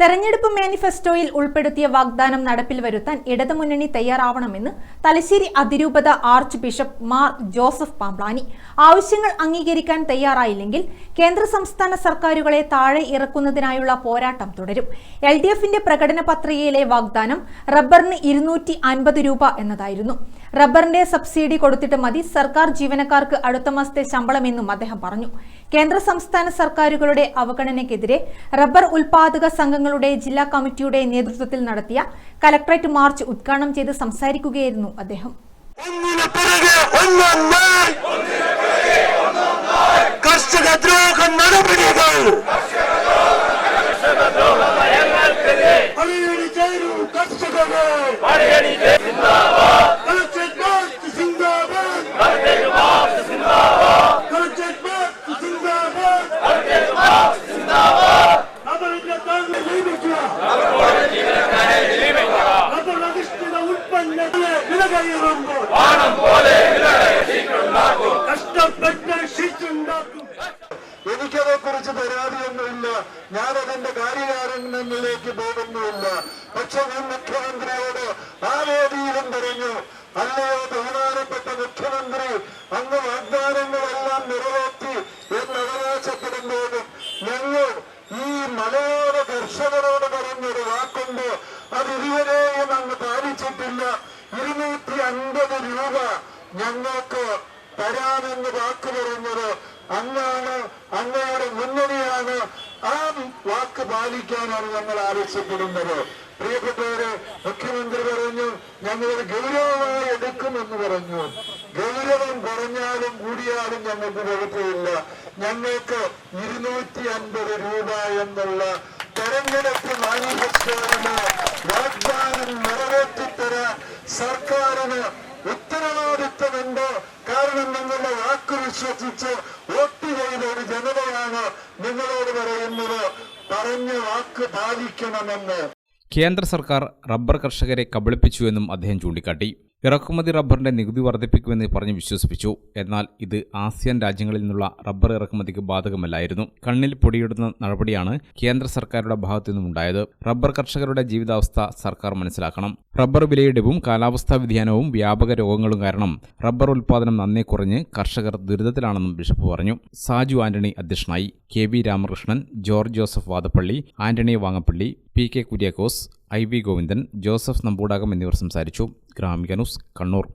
തെരഞ്ഞെടുപ്പ് മാനിഫെസ്റ്റോയിൽ ഉൾപ്പെടുത്തിയ വാഗ്ദാനം നടപ്പിൽ വരുത്താൻ ഇടതുമുന്നണി തയ്യാറാവണമെന്ന് തലശ്ശേരി അതിരൂപത arch bishop Mar Joseph Pamplany ആവശ്യങ്ങൾ അംഗീകരിക്കാൻ തയ്യാറായില്ലെങ്കിൽ കേന്ദ്ര സംസ്ഥാന സർക്കാരുകളെ താഴെ ഇറക്കുന്നതിനായുള്ള പോരാട്ടം തുടരും. എൽ ഡി എഫിന്റെ പ്രകടന പത്രികയിലെ വാഗ്ദാനം റബ്ബറിന് ഇരുന്നൂറ്റി രൂപ എന്നതായിരുന്നു. റബ്ബറിന്റെ സബ്സിഡി കൊടുത്തിട്ട് മതി. സർക്കാർ ജീവനക്കാർക്ക് അടുത്ത മാസത്തെ ശമ്പളമെന്നും അദ്ദേഹം പറഞ്ഞു. കേന്ദ്ര സംസ്ഥാന സർക്കാരുകളുടെ അവഗണനയ്ക്കെതിരെ റബ്ബർ ഉൽപാദക സംഘങ്ങളുടെ ജില്ലാ കമ്മിറ്റിയുടെ നേതൃത്വത്തിൽ നടത്തിയ കലക്ടറേറ്റ് മാർച്ച് ഉദ്ഘാടനം ചെയ്ത് സംസാരിക്കുകയായിരുന്നു അദ്ദേഹം. കർഷക നടപടികൾ. എനിക്കതെ കുറിച്ച് പരാതിയൊന്നുമില്ല. ഞാൻ അതിന്റെ കാര്യകാരങ്ങളിലേക്ക് പോകുന്നുമില്ല. പക്ഷെ ഞാൻ മുഖ്യമന്ത്രിയോട് ആ വേദിയിലും പറഞ്ഞു അല്ലയോ ബഹുമാനപ്പെട്ട മുഖ്യമന്ത്രി അങ്ങ് വാഗ്ദാനങ്ങളെല്ലാം നിറവേറ്റി എന്ന് അവകാശപ്പെടുമ്പോഴും ഞങ്ങൾ ഈ മലയോര കർഷകരോട് പറഞ്ഞൊരു വാക്കുണ്ട്. അത് ഇതുവരെയും അങ്ങ് പാലിച്ചിട്ടില്ല ഇരുന്നൂറ്റി അൻപത് രൂപ ഞങ്ങൾക്ക് തരാമെന്ന് വാക്ക് പറയുന്നത് അങ്ങാണ് അങ്ങയുടെ മുന്നണിയാണ്. ആ വാക്ക് പാലിക്കാനാണ് ഞങ്ങൾ ആവശ്യപ്പെടുന്നത്. പ്രിയപ്പെട്ടവരെ മുഖ്യമന്ത്രി പറഞ്ഞു ഞങ്ങളത് ഗൗരവമായി എടുക്കുമെന്ന് പറഞ്ഞു. ഗൗരവം പറഞ്ഞാലും കൂടിയാലും ഞങ്ങൾക്ക് കുഴപ്പമില്ല. ഞങ്ങൾക്ക് ഇരുന്നൂറ്റി അൻപത് രൂപ എന്നുള്ള തെരഞ്ഞെടുപ്പ് മാനിഫെസ്റ്റോ വാഗ്ദാനം നിറവേറ്റിത്തരാൻ സർക്കാരിന് ഉത്തരവാദിത്വമുണ്ട്. കാരണം നിങ്ങളുടെ വാക്ക് വിശ്വസിച്ച് വോട്ട് ചെയ്ത ഒരു ജനതയാണ് നിങ്ങളോട് പറയുന്നത്. പറഞ്ഞ വാക്ക് പാലിക്കണമെന്ന്. കേന്ദ്ര സർക്കാർ റബ്ബർ കർഷകരെ കബളിപ്പിച്ചുവെന്നും അദ്ദേഹം ചൂണ്ടിക്കാട്ടി. ഇറക്കുമതി റബ്ബറിന്റെ നികുതി വർദ്ധിപ്പിക്കുമെന്ന് പറഞ്ഞ് വിശ്വസിപ്പിച്ചു. എന്നാൽ ഇത് ആസിയാൻ രാജ്യങ്ങളിൽ നിന്നുള്ള റബ്ബർ ഇറക്കുമതിക്ക് ബാധകമല്ലായിരുന്നു. കണ്ണിൽ പൊടിയിടുന്ന നടപടിയാണ് കേന്ദ്ര സർക്കാരുടെ ഭാഗത്തു നിന്നുണ്ടായത് റബ്ബർ കർഷകരുടെ ജീവിതാവസ്ഥ സർക്കാർ മനസ്സിലാക്കണം. റബ്ബർ വിലയിടിവും കാലാവസ്ഥാ വ്യതിയാനവും വ്യാപക രോഗങ്ങളും കാരണം റബ്ബർ ഉൽപ്പാദനം നന്നേ കുറഞ്ഞ് കർഷകർ ദുരിതത്തിലാണെന്നും ബിഷപ്പ് പറഞ്ഞു. സാജു ആന്റണി അധ്യക്ഷനായി K V Ramakrishnan George Joseph Vadappally Antony Vangappally P K Kuriakose I V Govindan Joseph Namboodakam എന്നിവർ സംസാരിച്ചു. ഗ്രാമിക ന്യൂസ് കണ്ണൂർ.